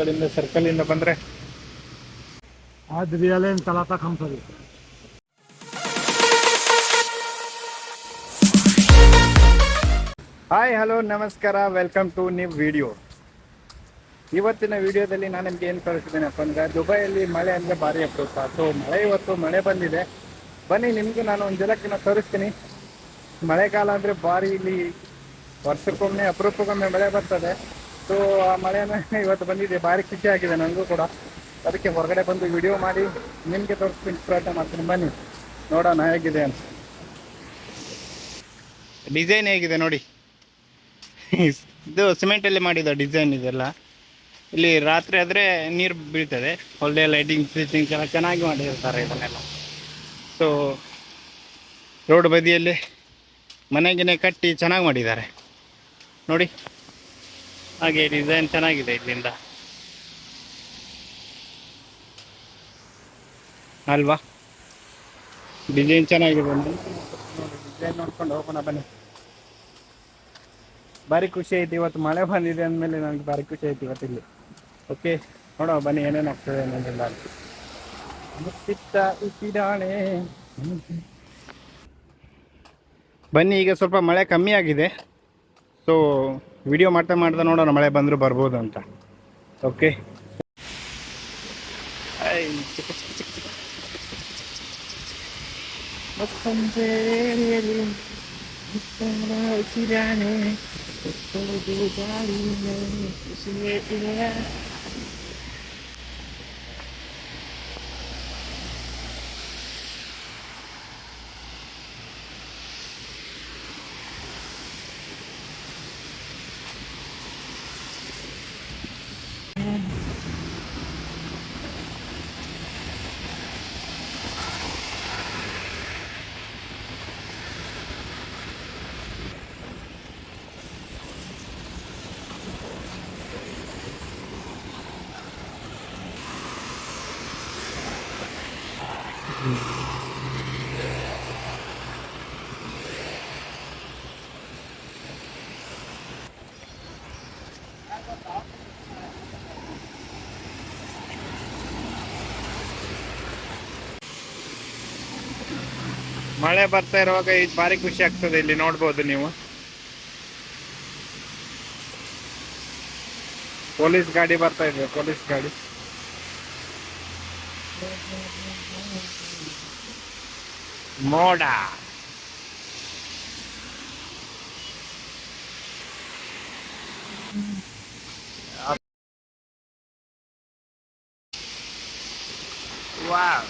ಕಡೆಯಿಂದ ಸರ್ಕಲ್ ಬಂದರೆ ಬಂದ್ರೆ ರಿಯಾಲೇನು ತಲಾತ ಹಂಸದು ಹಾಯ್ ಹಲೋ ನಮಸ್ಕಾರ ವೆಲ್ಕಮ್ ಟು ನ್ಯೂ ವಿಡಿಯೋ ಇವತ್ತಿನ ವಿಡಿಯೋದಲ್ಲಿ ನಾನು ನಿಮ್ಗೆ ಏನು ಕಳಿಸಿದ್ದೇನಪ್ಪ ಅಂದರೆ ದುಬೈಯಲ್ಲಿ ಮಳೆ ಅಂದ್ರೆ ಭಾರಿ ಅಪರೂಪ. ಸೊ ಮಳೆ ಇವತ್ತು ಮಳೆ ಬಂದಿದೆ. ಬನ್ನಿ ನಿಮಗೆ ನಾನು ಒಂದು ಜಲಕ್ಕಿನ ತೋರಿಸ್ತೀನಿ. ಮಳೆಗಾಲ ಅಂದ್ರೆ ಭಾರಿ ಇಲ್ಲಿ ವರ್ಷಕ್ಕೊಮ್ಮೆ ಅಪರೂಪಕ್ಕೊಮ್ಮೆ ಮಳೆ ಬರ್ತದೆ. ಸೊ ಆ ಮಳೆನ ಇವತ್ತು ಬಂದಿದೆ. ಭಾರಿ ಖುಷಿ ಆಗಿದೆ ನನಗೂ ಕೂಡ. ಅದಕ್ಕೆ ಹೊರಗಡೆ ಬಂದು ವಿಡಿಯೋ ಮಾಡಿ. ನಿಮಗೆ ತೋರಿಸ್ತೀನಿ, ಪ್ರಯತ್ನ ಮಾಡ್ತೀನಿ. ಬನ್ನಿ. ನೋಡೋಣ ಹೇಗಿದೆ ಅಂತ. ಡಿಸೈನ್ ಹೇಗಿದೆ ನೋಡಿ. ಇದು ಸಿಮೆಂಟಲ್ಲಿ ಮಾಡಿದ ಡಿಸೈನ್ ಇದೆಲ್ಲ. ಇಲ್ಲಿ ರಾತ್ರಿ ಆದರೆ ನೀರು ಬೀಳ್ತದೆ. ಒಳ್ಳೆ ಲೈಟಿಂಗ್ ಫಿಟಿಂಗ್ಸ್ ಎಲ್ಲ ಚೆನ್ನಾಗಿ ಮಾಡಿರ್ತಾರೆ ಇದನ್ನೆಲ್ಲ. ಸೊ ರೋಡ್ ಬದಿಯಲ್ಲಿ ಮನೆಗೆನೆ ಕಟ್ಟಿ ಚೆನ್ನಾಗಿ ಮಾಡಿದ್ದಾರೆ. ನೋಡಿ. ಹಾಗೆ ಡಿಸೈನ್ ಚೆನ್ನಾಗಿದೆ ಇಲ್ಲಿಂದ. ಅಲ್ವಾ? ಡಿಸೈನ್ ಚೆನ್ನಾಗಿದೆ ನೋಡಿ ಡಿಸೈನ್ ನೋಡ್ಕೊಂಡು ಹೋಗೋಣ, ಬನ್ನಿ. ಭಾರಿ ಖುಷಿ ಐತಿ ಇವತ್ತು. ಮಳೆ ಬಂದಿದೆ ಅಂದಮೇಲೆ ನನಗೆ ಭಾರಿ ಖುಷಿ ಐತಿ ಇವತ್ತು ಇಲ್ಲಿ. ಓಕೆ ನೋಡೋ ಬನ್ನಿ, ಏನೇನು ಆಗ್ತದೆ ಏನೇನಿಲ್ಲ ಅಂತ ಬನ್ನಿ, ಈಗ ಸ್ವಲ್ಪ ಮಳೆ ಕಮ್ಮಿ ಆಗಿದೆ. ಸೊ ವಿಡಿಯೋ ಮಾಡ್ತಾ ಮಾಡ್ತಾ ನೋಡೋಣ ಮಳೆ ಬಂದರೂ ಬರ್ಬೋದು ಅಂತ. ಓಕೆ ಸಂಜೆಯಲ್ಲಿ ಉಸಿರಾಣೆ ಮಳೆ ಬರ್ತಾ ಇರುವಾಗ ಇದು ಭಾರಿ ಖುಷಿ ಆಗ್ತದೆ ಇಲ್ಲಿ ನೋಡ್ಬೋದು ನೀವು. ಪೊಲೀಸ್ ಗಾಡಿ ಬರ್ತಾ ಇದೆ, ಪೊಲೀಸ್ ಗಾಡಿ. ಮೋಡ. ವಾವ್.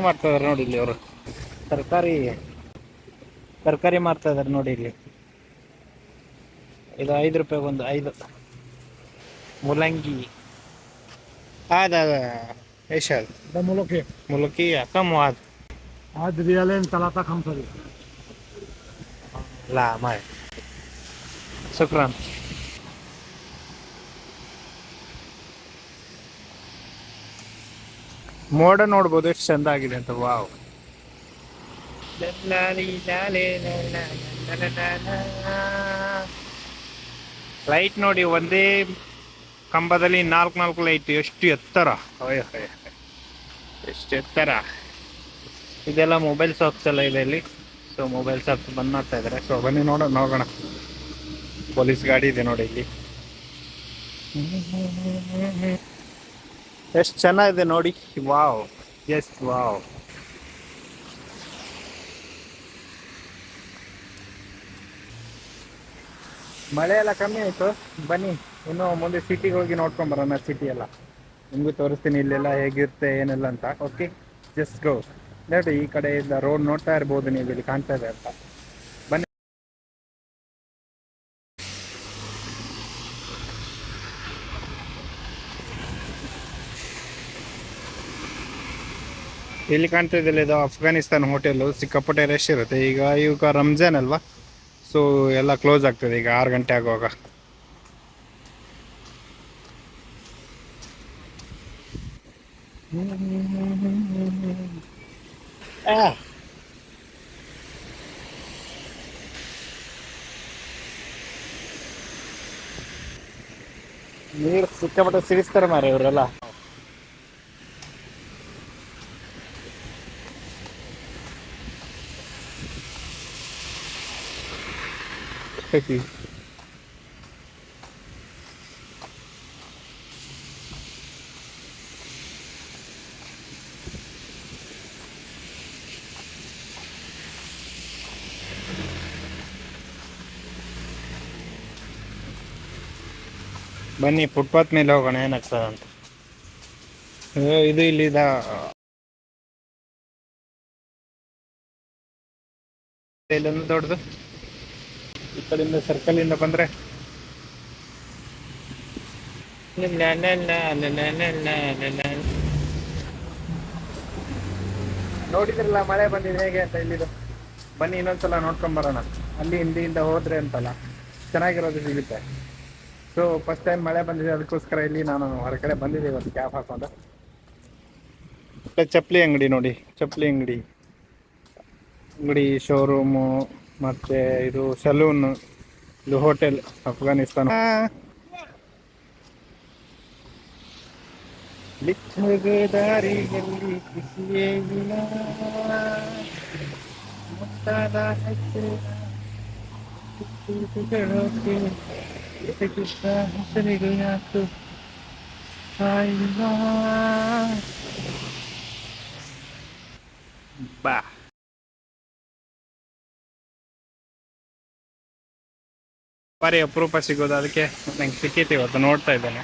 ಮಾಡ್ತಾ ಇದಾರೆ ನೋಡಿ ಇಲ್ಲಿ ಅವರು. ತರಕಾರಿ ತರಕಾರಿ ಮಾರ್ತಾ ಇದಾರೆ ನೋಡಿ ಇಲ್ಲಿ. ಇದು ಐದು ರೂಪಾಯಿ ಒಂದು ಐದು. ಮುಲಂಗಿ. ಆದ ಎಷ್ಟು ಅದು ಮುಲಕಿ ಮುಲಕಿ ಕಮ್ಮು ಆದ. ಆದ ರಿಯಲೇನು ತಲಾತ ಕಮ್ ಲಾ ಮಾಡಿ ಶುಕ್ರಾನ್. ಮೋಡ ನೋಡ್ಬೋದು, ಎಷ್ಟು ಚಂದ ಆಗಿದೆ ಅಂತ, ವಾವ್. ಲೈಟ್ ನೋಡಿ ಒಂದೇ ಕಂಬದಲ್ಲಿ ನಾಲ್ಕು ನಾಲ್ಕು ಲೈಟ್ ಎಷ್ಟು ಎತ್ತರ. ಎಷ್ಟು ಎತ್ತರ. ಇದೆಲ್ಲ ಮೊಬೈಲ್ ಶಾಪ್ಸ್ ಎಲ್ಲ ಇದೆ ಇಲ್ಲಿ. ಸೊ ಮೊಬೈಲ್ ಶಾಪ್ಸ್ ಬಂದ್ ಮಾಡ್ತಾ ಇದ್ದಾರೆ ಸೊ ಬನ್ನಿ ನೋಡ ನೋಡೋಣ. ಪೊಲೀಸ್ ಗಾಡಿ ಇದೆ ನೋಡಿ ಇಲ್ಲಿ. ಎಷ್ಟು ಚೆನ್ನಾಗಿದೆ ನೋಡಿ. ವಾವ್. Yes wow. ಮಳೆ ಎಲ್ಲ ಕಮ್ಮಿ ಆಯಿತು. ಬನ್ನಿ, ಇನ್ನು ಮುಂದೆ ಸಿಟಿಗೆ ಹೋಗಿ ನೋಡ್ಕೊಂಡು ಬರೋಣ ಸಿಟಿ ಎಲ್ಲ. ನಿಮಗೂ ತೋರಿಸ್ತೀನಿ ಇಲ್ಲೆಲ್ಲ ಹೇಗಿರುತ್ತೆ, ಏನೆಲ್ಲ ಅಂತ. ಓಕೆ ಜಸ್ಟ್ ಗೋ ನೋಡಿ ಈ ಕಡೆಯಿಂದ ರೋಡ್ ನೋಡ್ತಾ ಇರ್ಬೋದು ನೀವು, ಇಲ್ಲಿ ಕಾಣ್ತಾ ಇದೆ ಅಂತ. ಇಲ್ಲಿ ಕಾಣ್ತಾ ಇದೆಯಲ್ಲ ಇದು ಅಫ್ಘಾನಿಸ್ತಾನ್ ಹೋಟೆಲು ಸಿಕ್ಕಾಪಟ್ಟೆ ರಶ್ ಇರುತ್ತೆ. ಈಗ ಇವಾಗ ರಂಜಾನ್ ಅಲ್ವಾ? ಸೊ ಎಲ್ಲ ಕ್ಲೋಸ್ ಆಗ್ತದೆ ಈಗ ಆರು ಗಂಟೆ ಆಗುವಾಗ. ನೀರು ಸಿಕ್ಕಾಪಟ್ಟೆ ಸಿಡಿಸ್ತಾರೆ ಮಾರೆ ಇವರೆಲ್ಲ. ಬನ್ನಿ ಫುಟ್ಪಾತ್ ಮೇಲೆ ಹೋಗೋಣ ಏನಾಗ್ತದೆ ಅಂತ. ಇದು ಇಲ್ಲಿ ಇಲ್ಲೊಂದು ದೊಡ್ಡದು. ಈ ಕಡೆಯಿಂದ ಸರ್ಕಲ್ ಇಂದ ಬಂದ್ರೆ ನೋಡಿದ್ರಲ್ಲ ಮಳೆ ಬಂದಿದೆ ಹೇಗೆ ಅಂತ ಇಲ್ಲಿದು. ಬನ್ನಿ ಇನ್ನೊಂದ್ಸಲ ನೋಡ್ಕೊಂಡ್ ಬರೋಣ. ಅಲ್ಲಿ ಹಿಂದಿಯಿಂದ ಹೋದ್ರೆ ಅಂತಲ್ಲ ಚೆನ್ನಾಗಿರೋದು ಸಿಗುತ್ತೆ. ಸೊ ಫಸ್ಟ್ ಟೈಮ್ ಮಳೆ ಬಂದಿದೆ ಅದಕ್ಕೋಸ್ಕರ ಇಲ್ಲಿ ನಾನು ಹೊರಗಡೆ ಬಂದಿದ್ದೆ ಇವತ್ತು ಕ್ಯಾಬ್ ಹಾಕೊಂಡು. ಚಪ್ಪಲಿ ಅಂಗಡಿ ನೋಡಿ ಚಪ್ಪಲಿ ಅಂಗಡಿ. ಅಂಗಡಿ ಶೋರೂಮು ಮತ್ತೆ ಇದು ಸಲೂನ್ ಇದು ಹೋಟೆಲ್ ಅಫ್ಘಾನಿಸ್ತಾನ ಬಿಚ್ಚದ ದಾರಿಯಲ್ಲಿ ಖುಷಿಯೇ ಇಲ್ಲ ಮುತ್ತಾದ ಹಸಿರ ತುಟಿಗಳೊಕ್ಕೆ ಎಸಗಿದ್ದ ಹೆಸರಿಗೆ ಯಾಕೆ ಸಾಯಿಲ್ಲ ಬಾರಿ ಅಪರೂಪ ಸಿಗೋದು ಅದಕ್ಕೆ ನಂಗೆ ಸಿಕ್ಕಿತ್ತು ಇವತ್ತು ನೋಡ್ತಾ ಇದ್ದೇನೆ.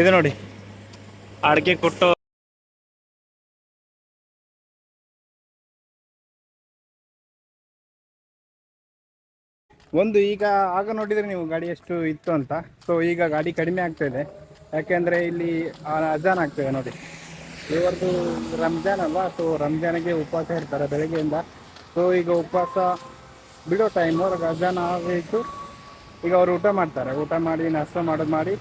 ಇದು ನೋಡಿ. ಅಡಿಕೆ ಕೊಟ್ಟು ಒಂದು ಈಗ, ಆಗ ನೋಡಿದ್ರೆ ನೀವು ಗಾಡಿ ಎಷ್ಟು ಇತ್ತು ಅಂತ. ಸೊ ಈಗ ಗಾಡಿ ಕಡಿಮೆ ಆಗ್ತಾ ಇದೆ. ಯಾಕೆಂದ್ರೆ ಇಲ್ಲಿ ಅಜಾನ್ ಆಗ್ತದೆ ನೋಡಿ. ಇವರದು ರಂಜಾನ್ ಅಲ್ವಾ? ಸೊ ರಂಜಾನಿಗೆ ಉಪವಾಸ ಇರ್ತಾರೆ ಬೆಳಗ್ಗೆಯಿಂದ. ಸೊ ಈಗ ಉಪವಾಸ ಬಿಡೋ ಟೈಮು ಅವ್ರಿಗೆ ಅಜಾನ್ ಆಗಿತ್ತು ಈಗ ಅವರು ಊಟ ಮಾಡ್ತಾರೆ. ಊಟ ಮಾಡಿ, ನಾಷ್ಟ ಮಾಡೋದು ಮಾಡಿ.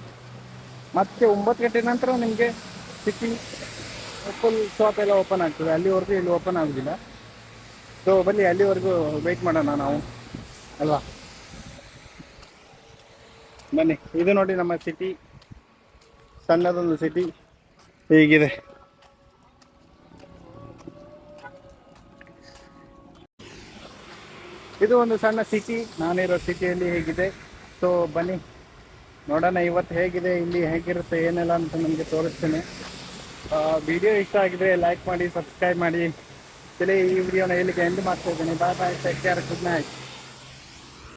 ಮತ್ತೆ ಒಂಬತ್ತು ಗಂಟೆ ನಂತರ ನಿಮಗೆ ಸಿಟಿ ಫುಲ್ ಶಾಪ್ ಎಲ್ಲ ಓಪನ್ ಆಗ್ತದೆ. ಅಲ್ಲಿವರೆಗೂ ಇಲ್ಲಿ ಓಪನ್ ಆಗೋದಿಲ್ಲ. ಸೊ ಬನ್ನಿ, ಅಲ್ಲಿವರೆಗೂ ವೆಯ್ಟ್ ಮಾಡೋಣ ನಾವು. ಅಲ್ವಾ? ಬನ್ನಿ, ಇದು ನೋಡಿ ನಮ್ಮ ಸಿಟಿ ಸಣ್ಣದೊಂದು ಸಿಟಿ ಹೀಗಿದೆ. ಇದು ಒಂದು ಸಣ್ಣ ಸಿಟಿ ನಾನಿರೋ ಸಿಟಿಯಲ್ಲಿ ಹೇಗಿದೆ. ಸೊ ಬನ್ನಿ. ನೋಡೋಣ ಇವತ್ತು ಹೇಗಿದೆ, ಇಲ್ಲಿ ಹೇಗಿರುತ್ತೆ, ಏನೆಲ್ಲ ಅಂತ ನಮಗೆ ತೋರಿಸ್ತೇನೆ. ವಿಡಿಯೋ ಇಷ್ಟ ಆಗಿದ್ರೆ ಲೈಕ್ ಮಾಡಿ ಸಬ್ಸ್ಕ್ರೈಬ್ ಮಾಡಿ. ಇಲ್ಲಿ ಈ ವಿಡಿಯೋನ ಹೇಳಿಕೆ ಎಂಡ್ ಮಾಡ್ತಾ ಇದ್ದೀನಿ. Bye bye take care good night